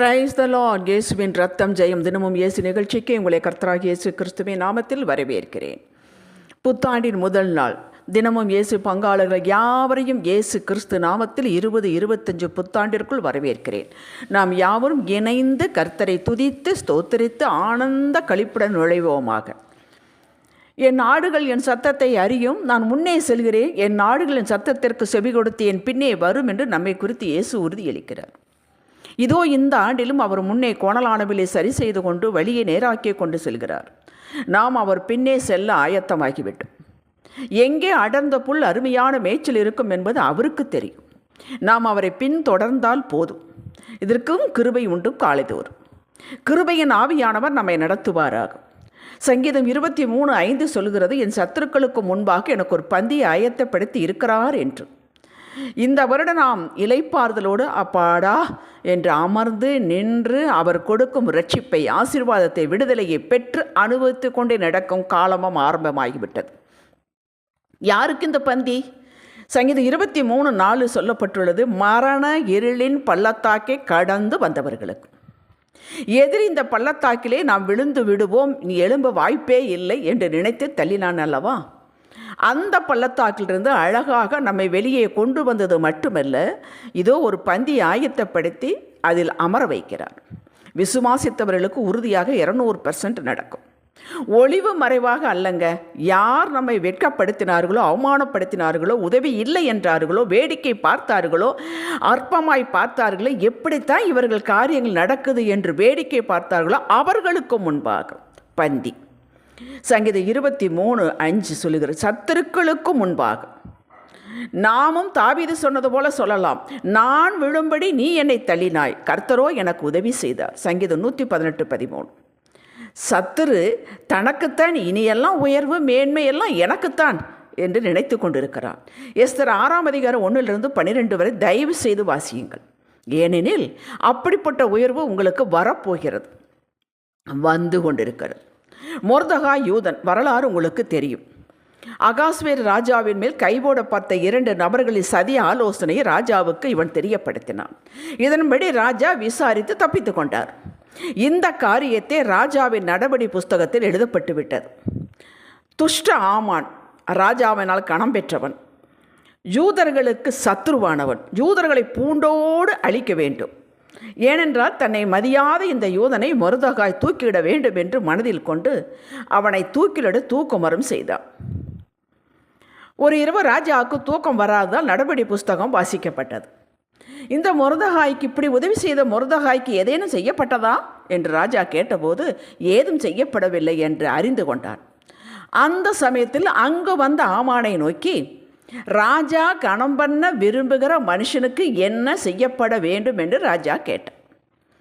Praise the Lord இயேசுவின் ரத்தம் ஜெயம் தினமும் இயேசு நிகழ்ச்சிக்கு உங்களை கர்த்தராக இயேசு கிறிஸ்துவின் நாமத்தில் வரவேற்கிறேன். புத்தாண்டின் முதல் நாள். தினமும் இயேசு பங்காளர்கள் யாவரையும் இயேசு கிறிஸ்து நாமத்தில் இருபது இருபத்தஞ்சு புத்தாண்டிற்குள் வரவேற்கிறேன். நாம் யாவரும் இணைந்து கர்த்தரை துதித்து ஸ்தோத்தரித்து ஆனந்த கழிப்புடன் நுழைவோமாக. என் நாடுகள் என் சத்தத்தை அறியும் நான் முன்னே செல்கிறேன். என் நாடுகளின் சத்தத்திற்கு செவி கொடுத்து என் பின்னே வரும் என்று நம்மை குறித்து இயேசு உறுதியளிக்கிறார். இதோ இந்த ஆண்டிலும் அவர் முன்னே கோணலானவிலே சரி செய்து கொண்டு வழியை நேராக்கி கொண்டு செல்கிறார். நாம் அவர் பின்னே செல்ல ஆயத்தமாகிவிட்டோம். எங்கே அடர்ந்த புல் அருமையான மேய்ச்சல் இருக்கும் என்பது அவருக்கு தெரியும். நாம் அவரை பின்தொடர்ந்தால் போதும். இதற்கும் கிருபை உண்டு காலைதோறும். கிருபையின் ஆவியானவர் நம்மை நடத்துவாராக. சங்கீதம் இருபத்தி மூணு ஐந்து சொல்கிறது என் சத்துருக்களுக்கு முன்பாக எனக்கு ஒரு பந்தியை ஆயத்தப்படுத்தி இருக்கிறார் என்று. இந்த வருடம் நாம் இலைப்பாறுதலோடு அப்பாடா என்று அமர்ந்து நின்று அவர் கொடுக்கும் ரட்சிப்பை ஆசீர்வாதத்தை விடுதலையை பெற்று அனுபவித்து கொண்டே நடக்கும் காலமும் ஆரம்பமாகிவிட்டது. யாருக்கு இந்த பந்தி? சங்கீதம் இருபத்தி மூணு நாலு சொல்லப்பட்டுள்ளது மரண இருளின் பள்ளத்தாக்கை கடந்து வந்தவர்களுக்கு. எதிரி இந்த பள்ளத்தாக்கிலே நாம் விழுந்து விடுவோம் நீ எழும்ப வாய்ப்பே இல்லை என்று நினைத்து தள்ளினான் அல்லவா? அந்த பள்ளத்தாக்கிலிருந்து அழகாக நம்மை வெளியே கொண்டு வந்தது மட்டுமல்ல இதோ ஒரு பந்தி ஆயத்தப்படுத்தி அதில் அமர வைக்கிறார். விசுவாசித்தவர்களுக்கு உறுதியாக இரநூறு பர்சன்ட் நடக்கும். ஒளிவு மறைவாக அல்லங்க யார் நம்மை வெட்கப்படுத்தினார்களோ அவமானப்படுத்தினார்களோ உதவி இல்லை என்றார்களோ வேடிக்கை பார்த்தார்களோ அற்பமாய் பார்த்தார்களோ எப்படித்தான் இவர்கள் காரியங்கள் நடக்குது என்று வேடிக்கை பார்த்தார்களோ அவர்களுக்கு முன்பாக பந்தி. சங்கீதம் இருபத்தி மூணு அஞ்சு சொல்லுகிற சத்துருக்களுக்கு முன்பாக நாமும் தாவீது சொன்னது போல சொல்லலாம். நான் விழும்படி நீ என்னை தள்ளினாய். கர்த்தரோ எனக்கு உதவி செய்தார். சங்கீதம் நூற்றி பதினெட்டு பதிமூணு. சத்துரு தனக்குத்தான் இனியெல்லாம் உயர்வு மேன்மை எல்லாம் எனக்குத்தான் என்று நினைத்து கொண்டிருக்கிறான் எஸ்தர் ஆறாம் அதிகாரம் ஒன்றிலிருந்து பன்னிரெண்டு வரை தயவு செய்து வாசியுங்கள். ஏனெனில் அப்படிப்பட்ட உயர்வு உங்களுக்கு வரப்போகிறது. வந்து கொண்டிருக்கிறது. மொர்தகா யூதன் வரலாறு உங்களுக்கு தெரியும். அகாஸ்வேர் ராஜாவின் மேல் கைபோடப்பட்ட பார்த்த இரண்டு நபர்களின் சதி ஆலோசனையை ராஜாவுக்கு இவன் தெரியப்படுத்தினான். இதன்படி ராஜா விசாரித்து தப்பித்து கொண்டார். இந்த காரியத்தை ராஜாவின் நடவடி புஸ்தகத்தில் எழுதப்பட்டு விட்டது. துஷ்ட ஆமான் ராஜாவினால் கணம் பெற்றவன். யூதர்களுக்கு சத்ருவானவன் யூதர்களை பூண்டோடு அழிக்க வேண்டும். ஏனென்றால் தன்னை மதியாத இந்த யூதனை மருதகாய் தூக்கிவிட வேண்டும் என்று மனதில் கொண்டு அவனை தூக்கிலிட தூக்குமரம் செய்தான் ஒரு இரவு ராஜாவுக்கு தூக்கம் வராததால் நடபடி புஸ்தகம் வாசிக்கப்பட்டது. இந்த முருதகாய்க்கு இப்படி உதவி செய்த முருதகாய்க்கு ஏதேனும் செய்யப்பட்டதா? என்று ராஜா கேட்டபோது ஏதும் செய்யப்படவில்லை என்று அறிந்து கொண்டான் அந்த சமயத்தில் அங்கு வந்த ஆமானை நோக்கி ராஜா கணம் பண்ண விரும்புகிற மனுஷனுக்கு என்ன செய்யப்பட வேண்டும் என்று ராஜா கேட்டான்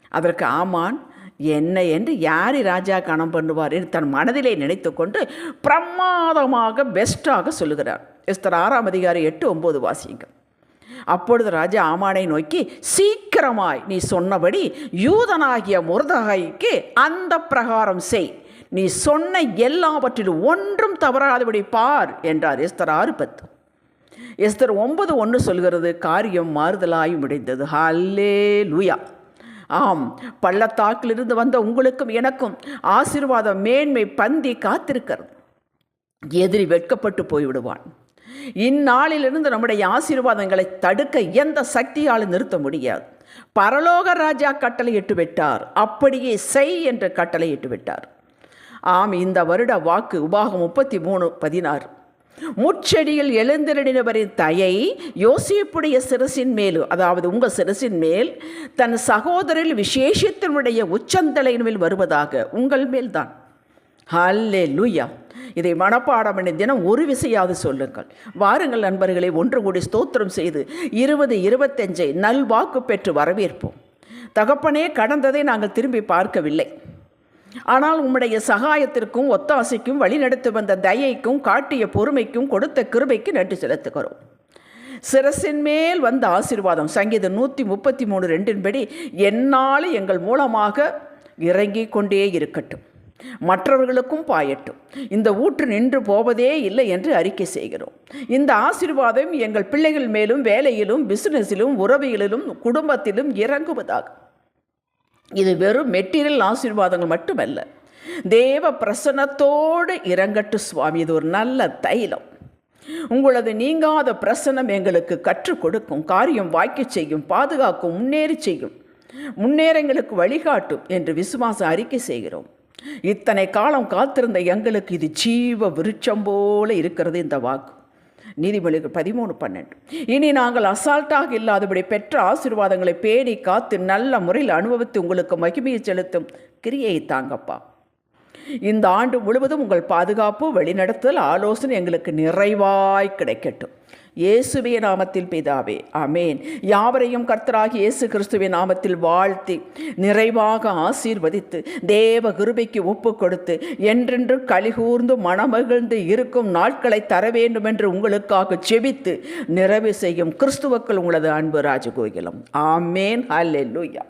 அதற்கு ஆமான் என்ன என்று யாரை ராஜா கணம் பண்ணுவார் என்று தன் மனதிலே நினைத்து கொண்டு பிரமாதமாக பெஸ்ட்டாக சொல்லுகிறார். எஸ்தர் ஆறாம் அதிகாரி எட்டு ஒம்பது வாசிங்க அப்பொழுது ராஜா ஆமானை நோக்கி சீக்கிரமாய் நீ சொன்னபடி யூதனாகிய முருதகாய்க்கு அந்த பிரகாரம் செய். நீ சொன்ன எல்லாவற்றிலும் ஒன்றும் தவறாதபடி பார் என்றார் எஸ்தர் ஆறு பத்து எஸ்தர் ஒன்பது ஒன்று சொல்கிறது காரியம் மாறுதலாய் முடிந்தது ஹல்லே லூயா ஆம் பள்ளத்தாக்கிலிருந்து வந்த உங்களுக்கும் எனக்கும் ஆசீர்வாதம் மேன்மை பந்தி காத்திருக்கிறது. எதிரி வெட்கப்பட்டு போய்விடுவான். இந்நாளிலிருந்து நம்முடைய ஆசீர்வாதங்களை தடுக்க எந்த சக்தியாலும் நிறுத்த முடியாது. பரலோக ராஜா கட்டளையிட்டு விட்டார். அப்படியே செய் என்று கட்டளையிட்டு விட்டார். ஆம் இந்த வருட வாக்கு உபாகம் முப்பத்தி மூணு பதினாறு. முச்செடியில் எழுந்திரடினவரின் தயை யோசிப்புடைய சிரசின் மேல் அதாவது உங்கள் சிரசின் மேல் தன் சகோதரில் விசேஷத்தினுடைய உச்சந்தலையின் மேல் வருவதாக உங்கள் மேல்தான் ஹல்லே லூயா இதை மனப்பாடம் பண்ணி தினம் ஒரு விசையாவது சொல்லுங்கள். வாருங்கள் நண்பர்களை ஒன்று கூடி ஸ்தோத்திரம் செய்து இருபது இருபத்தஞ்சை நல்வாக்கு பெற்று வரவேற்போம். தகப்பனே கடந்ததை நாங்கள் திரும்பி பார்க்கவில்லை. ஆனால் உம்முடைய சகாயத்திற்கும் ஒத்தாசைக்கும் வழிநடத்தி வந்த தயைக்கும் காட்டிய பொறுமைக்கும் கொடுத்த கிருபைக்கு நன்றி செலுத்துகிறோம். சிரசின் மேல் வந்த ஆசீர்வாதம் சங்கீதம் நூற்றி முப்பத்தி மூணு ரெண்டின்படி என்னால் எங்கள் மூலமாக இறங்கி கொண்டே இருக்கட்டும். மற்றவர்களுக்கும் பாயட்டும். இந்த ஊற்று நின்று போவதே இல்லை என்று அறிக்கை செய்கிறோம். இந்த ஆசீர்வாதம் எங்கள் பிள்ளைகள் மேலும் வேலையிலும் பிசினஸிலும் உறவியலிலும் குடும்பத்திலும் இறங்குவதாகும் இது வெறும் மெட்டீரியல் ஆசீர்வாதங்கள் மட்டுமல்ல. தேவ பிரசன்னத்தோடு இறங்கட்டு சுவாமி இது ஒரு நல்ல தைலம். உங்களது நீங்காத பிரசனம் எங்களுக்கு கற்றுக் கொடுக்கும் காரியம் வாய்க்க செய்யும் பாதுகாக்கும் முன்னேறி செய்யும் முன்னேறங்களுக்கு வழிகாட்டும் என்று விசுவாசம் அறிக்கை செய்கிறோம். இத்தனை காலம் காத்திருந்த எங்களுக்கு இது ஜீவ விருட்சம் போல இருக்கிறது இந்த வாக்கு. நீதிமொழிகள் பதிமூணு பன்னெண்டு. இனி நாங்கள் அசால்ட்டாக இல்லாதபடி பெற்ற ஆசீர்வாதங்களை பேணி காத்து நல்ல முறையில் அனுபவித்து உங்களுக்கு மகிமையை செலுத்தும் கிரியை தாங்கப்பா. இந்த ஆண்டு முழுவதும் உங்கள் பாதுகாப்பு வழிநடத்தல் ஆலோசனை எங்களுக்கு நிறைவாய் கிடைக்கட்டும். இயேசுவிய நாமத்தில் பிதாவே அமேன் யாவரையும் கர்த்தராகி இயேசு கிறிஸ்துவின் நாமத்தில் வாழ்த்தி நிறைவாக ஆசீர்வதித்து தேவ கிருபைக்கு ஒப்பு கொடுத்து என்றென்று கலிகூர்ந்து மனமகிழ்ந்து இருக்கும் நாட்களை தர வேண்டும் என்று உங்களுக்காக செபித்து நிறைவு செய்யும் கிறிஸ்துவக்கள் உங்களது அன்பு ராஜகோகிலம். ஆமேன். ஹல்லேலூயா